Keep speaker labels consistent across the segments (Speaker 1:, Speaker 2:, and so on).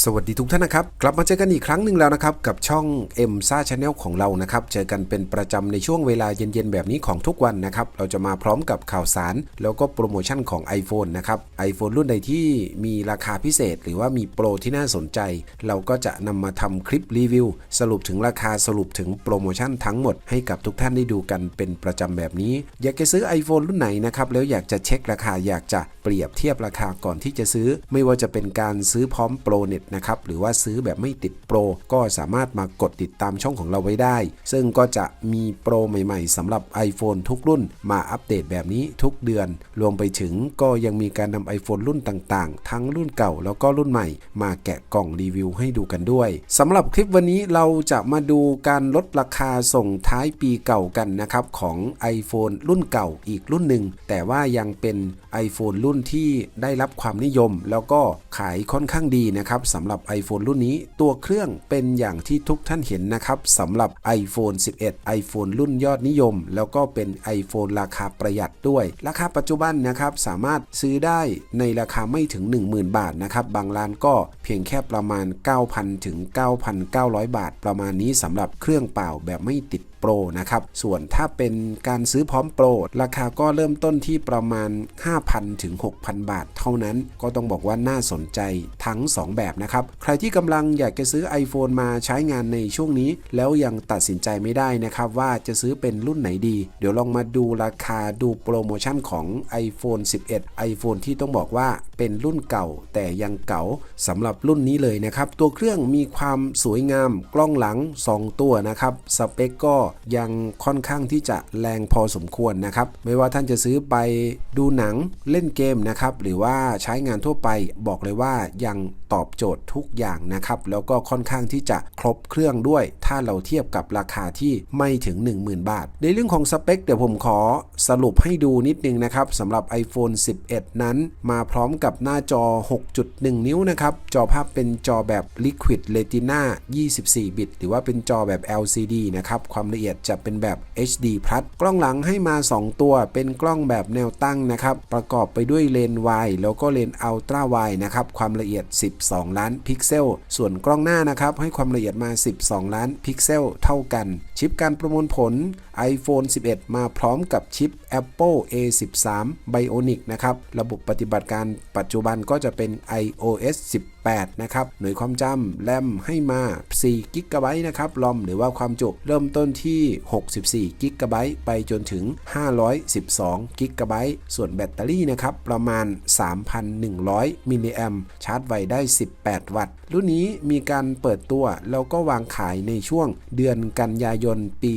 Speaker 1: สวัสดีทุกท่านนะครับ กลับมาเจอกันอีกครั้งหนึ่งแล้วนะครับ กับช่อง M ซ่าชาแนลของเรานะครับ เจอกันเป็นประจำในช่วงเวลาเย็นๆ แบบนี้ของทุกวันนะครับ เราจะมาพร้อมกับข่าวสาร แล้วก็โปรโมชั่นของ iPhone นะครับ iPhone รุ่นใดที่มีราคาพิเศษ หรือว่ามีโปรที่น่าสนใจ เราก็จะนำมาทำคลิปรีวิว สรุปถึงราคาสรุปถึงโปรโมชั่นทั้งหมดให้กับทุกท่านได้ดูกันเป็นประจำแบบนี้ อยากจะซื้อ iPhone รุ่นไหนนะครับแล้วอยากจะเช็คราคาอยากจะเปรียบเทียบราคาก่อนที่จะซื้อ ไม่ว่าจะเป็นการซื้อพร้อมโปรเน็ตนะครับหรือว่าซื้อแบบไม่ติดโปร ก็สามารถมากดติดตามช่องของเราไว้ได้ ซึ่งก็จะมีโปรใหม่ๆสำหรับ iPhone ทุกรุ่น มาอัปเดตแบบนี้ทุกเดือน รวมไปถึงก็ยังมีการนำ iPhone รุ่นต่างๆ ทั้งรุ่นเก่าแล้วก็รุ่นใหม่ มาแกะกล่องรีวิวให้ดูกันด้วยสำหรับคลิปวันนี้เราจะมาดูการลดราคาส่งท้ายปีเก่ากันนะครับของ iPhone รุ่นเก่าอีกรุ่นหนึ่งแต่ว่ายังเป็น iPhone รุ่นที่ได้รับความนิยม แล้วก็ขายค่อนข้างดีนะครับสำหรับ iPhone รุ่นนี้ ตัวเครื่องเป็นอย่างที่ทุกท่านเห็นนะครับสำหรับ iPhone 11 iPhone รุ่นยอดนิยม แล้วก็เป็น iPhone ราคาประหยัดด้วย ราคาปัจจุบันนะครับสามารถซื้อได้ในราคาไม่ถึง 10,000 บาทนะครับบางร้านก็เพียงแค่ประมาณ 9,000 ถึง 9,900 บาท ประมาณนี้สำหรับเครื่องเปล่าแบบไม่ติด โปรนะครับ ส่วนถ้าเป็นการซื้อพร้อมโปรราคาก็เริ่มต้นที่ประมาณ 5,000 ถึง 6,000 บาท เท่านั้นก็ต้องบอกว่าน่าสนใจทั้ง 2 แบบนะครับ ใครที่กำลังอยากจะซื้อ iPhone มาใช้งานในช่วงนี้ แล้วยังตัดสินใจไม่ได้นะครับ ว่าจะซื้อเป็นรุ่นไหนดี เดี๋ยวลองมาดูราคาดูโปรโมชั่นของ iPhone 11 iPhone ที่ต้องบอกว่าเป็นรุ่นเก่าแต่ยังเก่าสำหรับรุ่นนี้เลยนะครับ ตัวเครื่องมีความสวยงามกล้องหลัง 2 ตัวนะครับ สเปคก็ยังค่อนข้างที่จะแรงพอสมควรนะครับ ไม่ว่าท่านจะซื้อไปดูหนังเล่นเกมนะครับ หรือว่าใช้งานทั่วไปบอกเลยว่ายังตอบโจทย์ทุกอย่างนะครับ แล้วก็ค่อนข้างที่จะครบเครื่องด้วย ถ้าเราเทียบกับราคาที่ไม่ถึง 10,000 บาท ในเรื่องของสเปค เดี๋ยวผมขอสรุปให้ดูนิดนึงนะครับสำหรับ iPhone 11 นั้น มาพร้อมกับหน้าจอ 6.1 นิ้วนะครับ จอภาพเป็นจอแบบ Liquid Retina 24 บิต หรือว่าเป็นจอแบบ LCD นะครับ ความละเอียดจะเป็นแบบ HD+ พลัสกล้องหลังให้มา 2 ตัว เป็นกล้องแบบแนวตั้งนะครับ ประกอบไปด้วยเลนส์ wide แล้วก็เลนส์ ultra wide นะครับ ความละเอียด 12 ล้านพิกเซล ส่วนกล้องหน้านะครับให้ความละเอียดมา 12 ล้านพิกเซลเท่ากัน ชิปการประมวลผล iPhone 11 มาพร้อมกับชิป Apple A13 Bionic นะครับ ระบบปฏิบัติการปัจจุบันก็จะเป็น iOS 10 8 นะครับ หน่วยความจำแรมให้มา4 g b นะครับรอมหรือว่าความจุเริ่มต้นที่ 64 g b ไบต์ไปจนถึง 512 g b ส่วนแบตเตอรี่นะครับ ประมาณ 3,100 มิลลิแอมชาร์จไวได้ 18 วัตต์ รุ่นนี้มีการเปิดตัวแล้วก็วางขายในช่วงเดือนกันยายนปี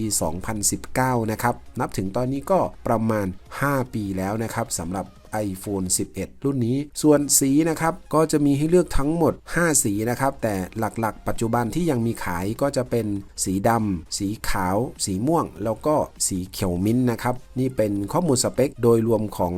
Speaker 1: 2019 นะครับ นับถึงตอนนี้ก็ประมาณ 5 ปีแล้วนะครับสำหรับ iPhone 11 รุ่นนี้ ส่วนสีนะครับก็จะมีให้เลือกทั้งหมด 5 สีนะครับ แต่หลักๆ ปัจจุบันที่ยังมีขายก็จะเป็นสีดำสีขาว สีม่วง แล้วก็สีเขียวมิ้นท์นะครับ นี่เป็นข้อมูลสเปคโดยรวมของ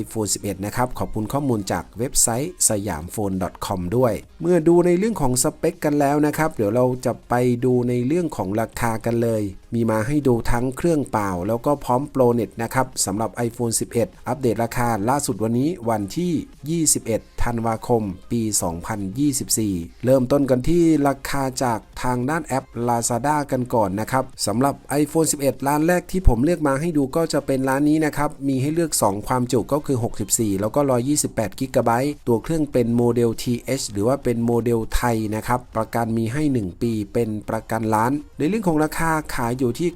Speaker 1: iPhone 11 นะครับ ขอบคุณข้อมูลจากเว็บไซต์สยามโฟน .com ด้วย เมื่อดูในเรื่องของสเปคกันแล้วนะครับ เดี๋ยวเราจะไปดูในเรื่องของราคากันเลย มีมาให้ดูทั้งเครื่องเปล่า แล้วก็พร้อมโปรเน็ตนะครับสำหรับ iPhone 11 อัปเดตราคาล่าสุดวันนี้วันที่ 21 ธันวาคม ปี 2024 เริ่มต้นกันที่ราคาจากทางด้านแอป Lazada กันก่อนนะครับสำหรับ iPhone 11 ร้านแรกที่ผมเลือกมาให้ดูก็จะเป็นร้านนี้นะครับ มีให้เลือก 2 ความจุก็คือ 64 แล้วก็ 128 g b ตัวเครื่องเป็นโมเดล TH หรือว่าเป็นโมเดลไทยนะครับ ประกันมีให้ 1 ปีเป็นประกันล้าน ในเรื่องของราคาขายอยู่ที่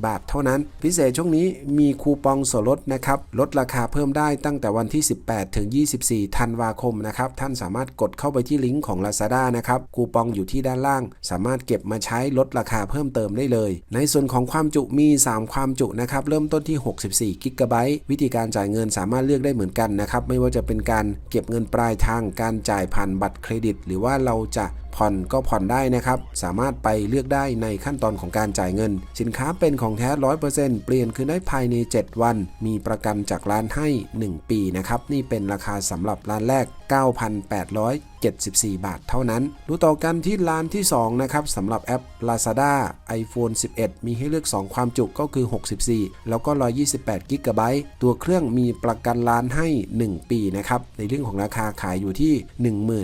Speaker 1: 9,874 บาท เท่านั้น พิเศษช่วงนี้มีคูปองส่วนลดนะครับ ลดราคาเพิ่มได้ตั้งแต่วันที่ 18ถึง 24 ธันวาคมนะครับ ท่านสามารถกดเข้าไปที่ลิงก์ของ Lazada นะครับ คูปองอยู่ที่ด้านล่าง สามารถเก็บมาใช้ลดราคาเพิ่มเติมได้เลย ในส่วนของความจุมี 3 ความจุนะครับ เริ่มต้นที่ 64 กิกะไบต์ วิธีการจ่ายเงินสามารถเลือกได้เหมือนกันนะครับ ไม่ว่าจะเป็นการเก็บเงินปลายทาง การจ่ายผ่านบัตรเครดิต หรือว่าเราจะ ผ่อนก็ผ่อนได้นะครับ สามารถไปเลือกได้ในขั้นตอนของการจ่ายเงิน สินค้าเป็นของแท้ 100%เปลี่ยนคืนได้ภายใน 7 วัน มีประกันจากร้านให้ 1 ปีนะครับ นี่เป็นราคาสำหรับร้านแรก 9,874 บาทเท่านั้น ดูต่อกันที่ร้านที่ 2 นะครับสำหรับแอป Lazada iPhone 11 มีให้เลือก 2 ความจุก็คือ 64 แล้วก็ 128 g b ตัวเครื่องมีประกันร้านให้ 1 ปีนะครับ ในเรื่องของราคาขายอยู่ที่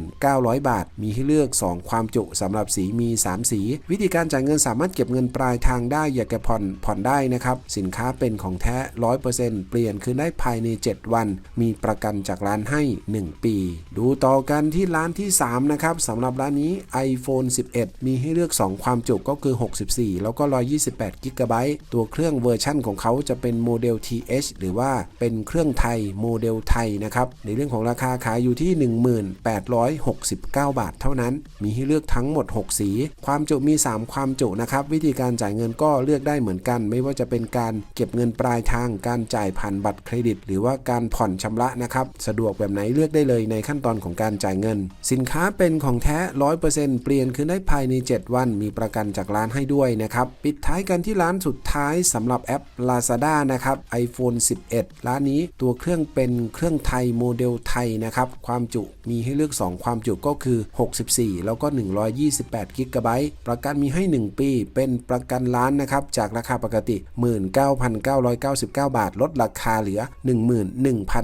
Speaker 1: 19,000 บาท มีให้เลือก 2 ความจุสำหรับสีมี 3 สี วิธีการจ่ายเงินสามารถเก็บเงินปลายทางได้อยากจะผ่อนผ่อนได้นะครับ สินค้าเป็นของแท้ 100%เปลี่ยนคืนได้ภายใน 7 วัน มีประกันจากร้านให้ 1 ปีดูต่อกันที่ร้านที่ 3 นะครับสำหรับร้านนี้ iPhone 11 มีให้เลือก 2 ความจุก็คือ 64 แล้วก็ 128 g b ตัวเครื่องเวอร์ชั่นของเขาจะเป็นโมเดล TH หรือว่าเป็นเครื่องไทยโมเดลไทยนะครับ ในเรื่องของราคาขายอยู่ที่ 1869 บาทเท่านั้น มีให้เลือกทั้งหมด 6 สี ความจุมี 3 ความจุนะครับ วิธีการจ่ายเงินก็เลือกได้เหมือนกัน ไม่ว่าจะเป็นการเก็บเงินปลายทางการจ่ายผ่านบัตรเครดิต หรือว่าการผ่อนชำระนะครับ สะดวกแบบไหนเลือกได้เลยในขั้นตอนของการจ่ายเงิน สินค้าเป็นของแท้ 100%เปลี่ยนคืนได้ภายใน 7 วัน มีประกันจากร้านให้ด้วยนะครับ ปิดท้ายกันที่ร้านสุดท้ายสำหรับแอป Lazada นะครับ iPhone 11 ร้านนี้ตัวเครื่องเป็นเครื่องไทยโมเดลไทยนะครับ ความจุมีให้เลือก 2 ความจุก็คือ 64 แล้วก็ 128 g b ประกันมีให้ 1 ปี เป็นประกันร้านนะครับ จากราคาปกติ 19,999 บาท ลดราคาเหลือ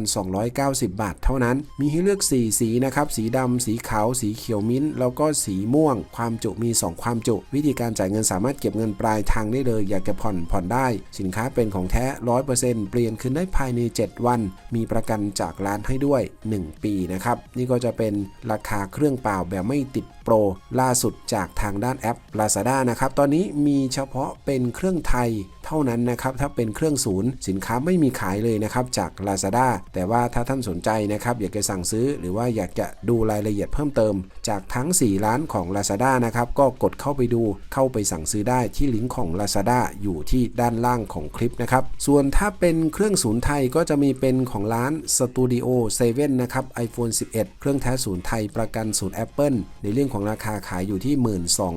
Speaker 1: 11,290 บาท เท่านั้น มีให้เลือก4 สีนะครับ สีดำ สีขาว สีเขียวมิ้น แล้วก็สีม่วง ความจุมี 2 ความจุ วิธีการจ่ายเงินสามารถเก็บเงินปลายทางได้เลย อยากจะผ่อนผ่อนได้ สินค้าเป็นของแท้ 100%เปลี่ยนคืนได้ภายใน 7 วัน มีประกันจากร้านให้ด้วย 1 ปีนะครับ นี่ก็จะเป็นราคาเครื่องเปล่าแบบไม่ติด โปรล่าสุดจากทางด้านแอป Lazada นะครับตอนนี้มีเฉพาะเป็นเครื่องไทยเท่านั้นนะครับถ้าเป็นเครื่องศูนย์สินค้าไม่มีขายเลยนะครับจาก Lazada แต่ว่าถ้าท่านสนใจนะครับอยากจะสั่งซื้อ หรือว่าอยากจะดูรายละเอียดเพิ่มเติม จากทั้ง 4 ร้านของ Lazada นะครับก็กดเข้าไปดูเข้าไปสั่งซื้อได้ที่ลิงก์ของ Lazada อยู่ที่ด้านล่างของคลิปนะครับส่วนถ้าเป็นเครื่องศูนย์ไทยก็จะมีเป็นของร้าน Studio 7นะครับ iPhone 11 เครื่องแท้ศูนย์ไทยประกันศูนย์ Apple ในเรื่องของราคาขายอยู่ที่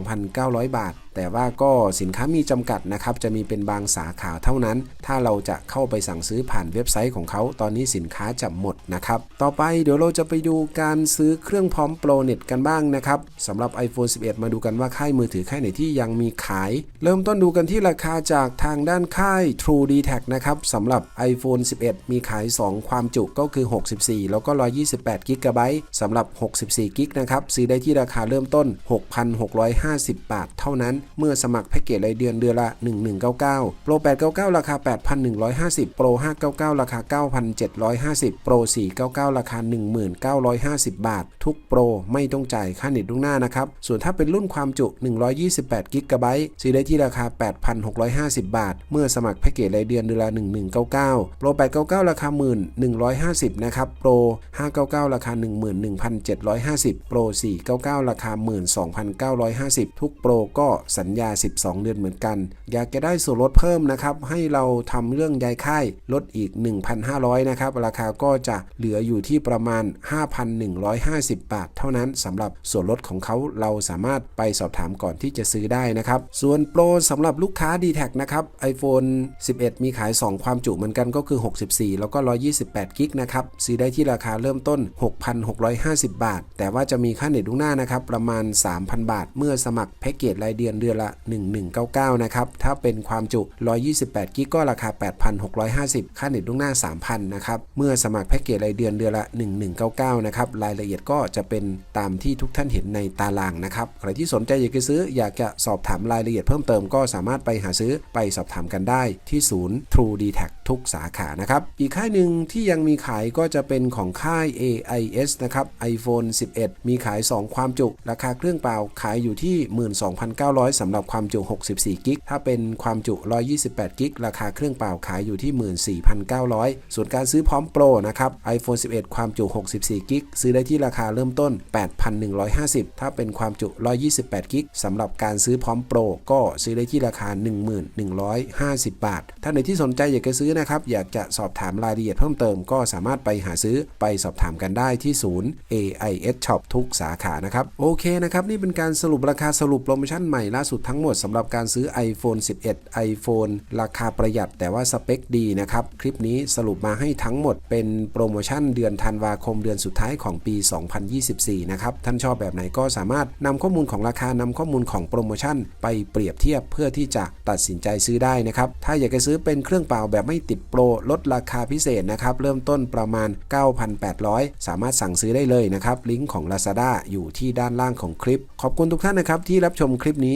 Speaker 1: 12,900 บาท แต่ว่าก็สินค้ามีจำกัดนะครับ จะมีเป็นบางสาขาเท่านั้น ถ้าเราจะเข้าไปสั่งซื้อผ่านเว็บไซต์ของเขา ตอนนี้สินค้าจะหมดนะครับ ต่อไปเดี๋ยวเราจะไปดูการซื้อเครื่องพร้อมโปรเน็ตกันบ้างนะครับสำหรับ iPhone 11 มาดูกันว่าค่ายมือถือค่ายไหนที่ยังมีขาย เริ่มต้นดูกันที่ราคาจากทางด้านค่าย True d t a c นะครับสำหรับ iPhone 11 มีขาย 2 ความจุก็คือ 64 แล้วก็ 128 g b สำหรับ 64 g นะครับซื้อได้ที่ราคาเริ่มต้น 6,650 บาทเท่านั้นเมื่อสมัครแพ็กเกจรายเดือนเดือนละ 1199 Pro 899 ราคา 8,150 Pro 599 ราคา 9,750 Pro 499 ราคา 1950 บาท ทุกโปรไม่ต้องจ่ายค่าเน็ตล่วงหน้านะครับ ส่วนถ้าเป็นรุ่นความจุ 128 g b ซื้อได้ที่ราคา 8,650 บาท เมื่อสมัครแพ็กเกจรายเดือนเดือนละ 1199 Pro 899 ราคา 1,150 นะครับ Pro 599 ราคา 11,750 Pro 499 ราคา 12,950 ทุกโปรก็สัญญา 12 เดือนเหมือนกัน อยากจะได้ส่วนลดเพิ่มนะครับ ให้เราทำเรื่องย้ายค่ายลดอีก 1,500 นะครับ ราคาก็จะเหลืออยู่ที่ประมาณ 5,150 บาท เท่านั้นสำหรับส่วนลดของเขาเราสามารถไปสอบถามก่อนที่จะซื้อได้นะครับ ส่วนโปรสำหรับลูกค้า d t แทนะครับ iPhone 11 มีขาย 2 ความจุเหมือนกันก็คือ 64 แล้วก็ 128 กิกนะครับ ซื้อได้ที่ราคาเริ่มต้น 6,650 บาท แต่ว่าจะมีค่าเน็ตล่วงหน้านะครับ ประมาณ 3,000 บาท เมื่อสมัครแพ็กเกจรายเดือนเดือนละ 1199 นะครับ ถ้าเป็นความจุ 128 กิกก็ราคา 8,650 ค่าเน็ตล่วงหน้า 3,000 นะครับ เมื่อสมัครแพ็กเกจรายเดือนเดือนละ 1199 นะครับ รายละเอียดก็จะเป็นตามที่ทุกท่านเห็นในตารางนะครับ ใครที่สนใจอยากจะซื้ออยากจะสอบถามรายละเอียดเพิ่มเติมก็สามารถไปหาซื้อไปสอบถามกันได้ที่ศูนย์ True d t a c ทุกสาขานะครับ อีกค่ายหนึ่งที่ยังมีขายก็จะเป็นของค่าย AIS นะครับ iPhone 11 มีขาย 2 ความจุ ราคาเครื่องเปล่าขายอยู่ที่ 12,900สำหรับความจุ 64 กิก ถ้าเป็นความจุ 128 กิก ราคาเครื่องเปล่าขายอยู่ที่ 14,900 ส่วนการซื้อพร้อมโปรนะครับ iPhone 11 ความจุ 64 กิก ซื้อได้ที่ราคาเริ่มต้น 8,150 ถ้าเป็นความจุ 128 กิกสำหรับการซื้อพร้อมโปรก็ซื้อได้ที่ราคา 11,150 บาท ถ้าในที่สนใจอยากจะซื้อนะครับ อยากจะสอบถามรายละเอียดเพิ่มเติมก็สามารถไปหาซื้อไปสอบถามกันได้ที่ศูนย์ AIS Shop ทุกสาขานะครับ โอเคนะครับ นี่เป็นการสรุปราคาสรุปโปรโมชั่นใหม่ล่าสุดทั้งหมดสำหรับการซื้อ iPhone 11 iPhone ราคาประหยัดแต่ว่าสเปคดีนะครับ คลิปนี้สรุปมาให้ทั้งหมดเป็นโปรโมชั่นเดือนธันวาคมเดือนสุดท้ายของปี 2024 นะครับ ท่านชอบแบบไหนก็สามารถนำข้อมูลของราคานำข้อมูลของโปรโมชั่น ไปเปรียบเทียบเพื่อที่จะตัดสินใจซื้อได้นะครับ ถ้าอยากจะซื้อเป็นเครื่องเปล่าแบบไม่ติดโปรลดราคาพิเศษนะครับเริ่มต้นประมาณ 9,800 สามารถสั่งซื้อได้เลยนะครับลิงก์ของ Lazada อยู่ที่ด้านล่างของคลิป ขอบคุณทุกท่านนะครับที่รับชมคลิปนี้